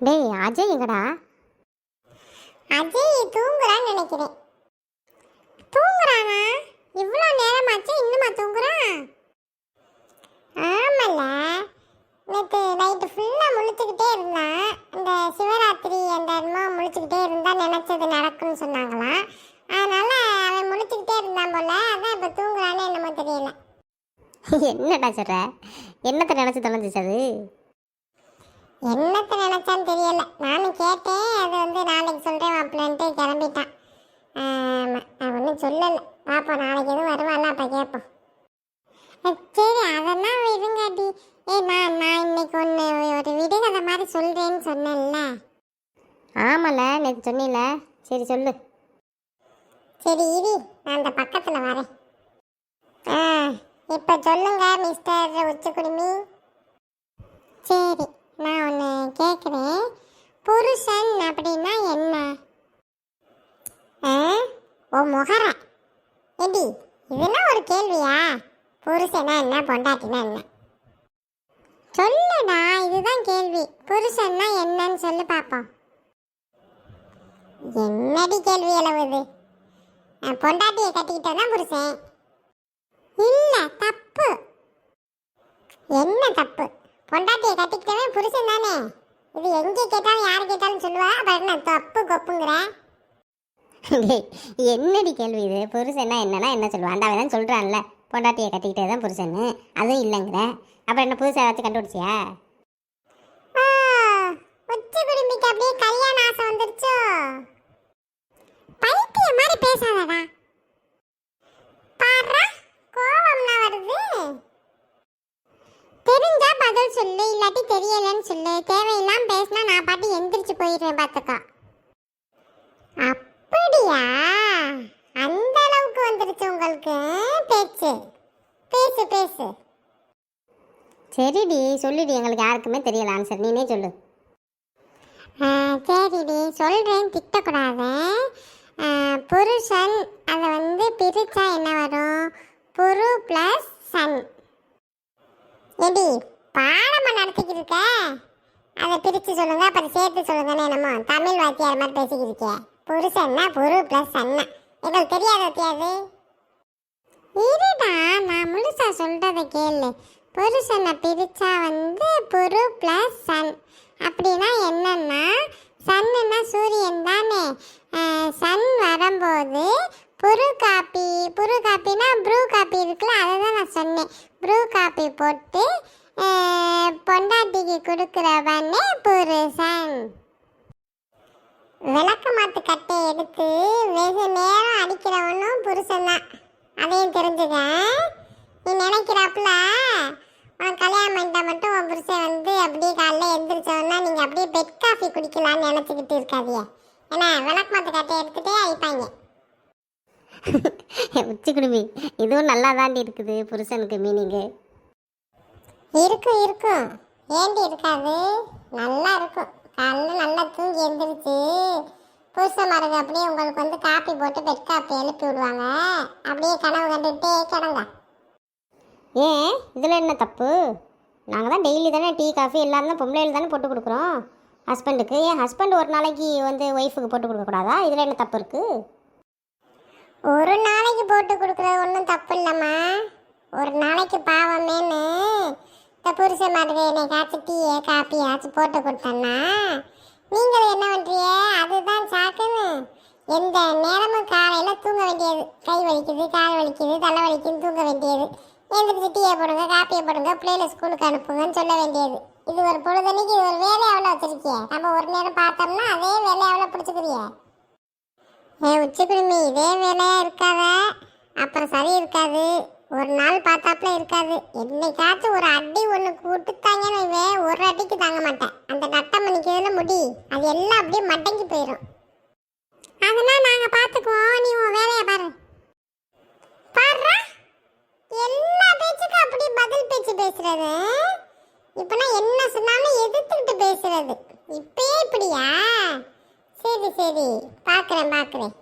டேய் அஜய் எங்கடா? அஜய் தூங்குறான்னு நினைக்கிறேன். தூங்குறானா? இவ்வளோ நேரமாச்சு இன்னுமா தூங்குறான் ஆமல்ல. நேற்று நைட்டு ஃபுல்லாக முழிச்சுக்கிட்டே இருந்தான் இந்த சிவராத்திரி அந்த என்னமோ முழிச்சுக்கிட்டே இருந்தா நினச்சது நடக்கும்னு சொன்னாங்களாம் அதனால அவன் முழிச்சுக்கிட்டே இருந்தான் போல. அதான் இப்போ தூங்குறான்னு என்னமோ தெரியல. என்னடா சொல்ற? என்னத்தை நினச்சி தொலைஞ்சிச்சு அது? என்னத்தை நினைச்சான்னு தெரியல. நானும் கேட்டேன் அது வந்து நாளைக்கு சொல்கிறேன் மாப்பிள்ளன்ட்டு கிளம்பிட்டான். ஆமாம் நான் ஒன்றும் சொல்லலை. பார்ப்போம் நாளைக்கு எதுவும் வருவான்ல அப்போ கேட்போம் சரி அதெல்லாம் விடுங்காட்டி ஏ நான் நான் இன்னைக்கு ஒன்று ஒரு விடுகதை மாதிரி சொல்கிறேன்னு சொன்னேன்ல. ஆமால நேற்று சொன்னீல. சரி சொல்லு. சரி இரு. நான் அந்த பக்கத்தில் வரேன். ஆ இப்போ சொல்லுங்க மிஸ்டர் உச்சக்குடுமி. சரி நான் ஒன்று கேட்குறேன் புருஷன் அப்படின்னா என்ன? ஓ முகர? எப்படி இதெல்லாம் ஒரு கேள்வியா? புருஷனா என்ன பொண்டாட்டினா என்ன? சொல்லடா இதுதான் கேள்வி. புருஷன்னா என்னன்னு சொல்லி பார்ப்போம் என்னடி கேள்வி அளவு இது பொண்டாட்டியை கட்டிக்கிட்டா தான் புருஷன். இல்லை தப்பு. என்ன தப்பு? பொண்டாட்டியை கட்டிக்கிட்டவே புருஷன் தானே? இது எங்கே கேட்டாலும் யார் கேட்டாலும் சொல்லுவா? அப்ப என்ன தப்பு கொப்புங்கிற? என்னடி கேள்வி இது? புருஷன்னா என்னன்னா என்ன சொல்லுவான் அவன் தான் சொல்கிறான்ல பொண்டாட்டியை கட்டிக்கிட்டே தான் புருஷன்னு. அதுவும் இல்லைங்கிற. அப்புறம் என்ன புதுசாக ஏதாச்சும் கண்டுபிடிச்சியா? ஆ, உச்சி குடும்பிக்கு அப்படியே கல்யாண ஆசை வந்துருச்சோ? பைத்தியம் மாதிரி பேசாதடா. தெரிஞ்சா சொல்லு இல்லாட்டி தெரியலன்னு சொல்லு. தேவையெல்லாம் பேசினா நான் பாட்டு எந்திரிச்சு போயிடுவேன் பார்த்துக்கா அப்படியா? அந்த அளவுக்கு வந்துருச்சு உங்களுக்கு பேச்சு. பேசு பேசு. சரிடி சொல்லுடி எங்களுக்கு யாருக்குமே தெரியல ஆன்சர் நீனே சொல்லு. சரிடி சொல்கிறேன் திட்டக்கூடாது. புருஷன் அதை வந்து பிரித்தா என்ன வரும்? புரு ப்ளஸ் சன். எடி பாடமாக நடத்திக்கிட்டு இருக்க? அதை பிரித்து சொல்லுங்க அப்புறம் சேர்த்து சொல்லுங்கன்னு என்னமோ தமிழ் வாத்தியார் மாதிரி பேசிக்கிட்டு இருக்கே. புருஷன்னா புரு ப்ளஸ் சன்னா எங்களுக்கு தெரியாத வாத்தியாது இருடா நான் முழுசா சொல்றதை கேளு. புருஷனை பிரிச்சா வந்து புரு ப்ளஸ் சன். அப்படின்னா என்னன்னா சன்னுன்னா சூரியன் தானே. சன் வரும்போது புரு காப்பி புரு காப்பினா ப்ரூ காப்பி இருக்குல்ல அதை தான் நான் சொன்னேன். ப்ரூ காப்பி போட்டு பொண்டாட்டிக்கு கொடுக்குறவனே புருஷன். விளக்கமாத்து கட்டை எடுத்து வெகு நேரம் அடிக்கிறவனும் புருஷன் தான் அதையும் தெரிஞ்சுக்க. நீ நினைக்கிறாப்புல உன் கல்யாணம் பண்ணிட்டா மட்டும் உன் புருஷன் வந்து அப்படியே காலைல எந்திரிச்சோன்னா நீங்கள் அப்படியே பெட் காஃபி குடிக்கலாம்னு நினச்சிக்கிட்டு இருக்காதியே ஏன்னா விளக்கமாத்து கட்டை எடுத்துகிட்டே அழிப்பாங்க உச்சி குடுமி. இதுவும் நல்லா தாண்டி இருக்குது புருஷனுக்கு மீனிங்கு இருக்கும் இருக்கும். ஏண்டி இருக்காது? நல்லா இருக்கும். காலைல நல்லா தூங்கி எந்திரிச்சு புருஷமாருங்க அப்படியே உங்களுக்கு வந்து காப்பி போட்டு பெட் காப்பி எழுப்பி விடுவாங்க. அப்படியே கனவு கண்டுகிட்டே கிடங்க. ஏன்? இதில் என்ன தப்பு? நாங்கள் தான் டெய்லி தானே டீ காஃபி எல்லாரும் தான் பொம்பளைகள் தானே போட்டு கொடுக்குறோம். ஹஸ்பண்டுக்கு ஏன்? ஹஸ்பண்ட் ஒரு நாளைக்கு வந்து ஒய்ஃபுக்கு போட்டு கொடுக்கக்கூடாதா இதில் என்ன தப்பு இருக்குது ஒரு நாளைக்கு போட்டு கொடுக்குறது ஒன்றும் தப்பு இல்லைம்மா. ஒரு நாளைக்கு பாவமேன்னு இந்த புருஷன் மாதிரி என்னைக்காச்சும் டீயே காப்பியாச்சும் போட்டு கொடுத்தன்னா நீங்கள் என்ன பண்ணுறியே அதுதான் சாக்குன்னு. எந்த நேரமும் காலையில் தூங்க வேண்டியது. கை வலிக்குது கால் வலிக்குது தலை வலிக்குதுன்னு தூங்க வேண்டியது. எழுந்திரிச்சு டீயை போடுங்க காப்பியை போடுங்க பிள்ளைகளை ஸ்கூலுக்கு அனுப்புங்கன்னு சொல்ல வேண்டியது. இது ஒரு பொழுதன்னைக்கு இது ஒரு வேலை எவ்வளோ வச்சிருக்கிய. நம்ம ஒரு நேரம் பார்த்தோம்னா அதே வேலை எவ்வளோ பிடிச்சிக்கிறியே ஏ உச்சிக்குடுமி இதே வேலையாக இருக்காத. அப்புறம் சரி இருக்காது. ஒரு நாள் பார்த்தாப்புல இருக்காது. என்னைக்காச்சும் ஒரு அடி ஒன்று கொடுத்தாங்கன்னு ஒரு அடிக்கு தாங்க மாட்டேன். அந்த நட்டம் நிற்கிறதுல முடி அது எல்லாம் அப்படியே மடங்கி போயிடும் அதெல்லாம் நாங்கள் பார்த்துக்குவோம். நீ உன் வேலையை பாரு. பாரு எல்லா பேச்சுக்கும் அப்படி பதில் பேச்சு பேசுறது. இப்பனா என்ன சொன்னாலும் எதிர்த்துக்கிட்டு பேசுறது. இப்பயே இப்படியா? சரி சரி. பார்க்குறேன் பார்க்குறேன்.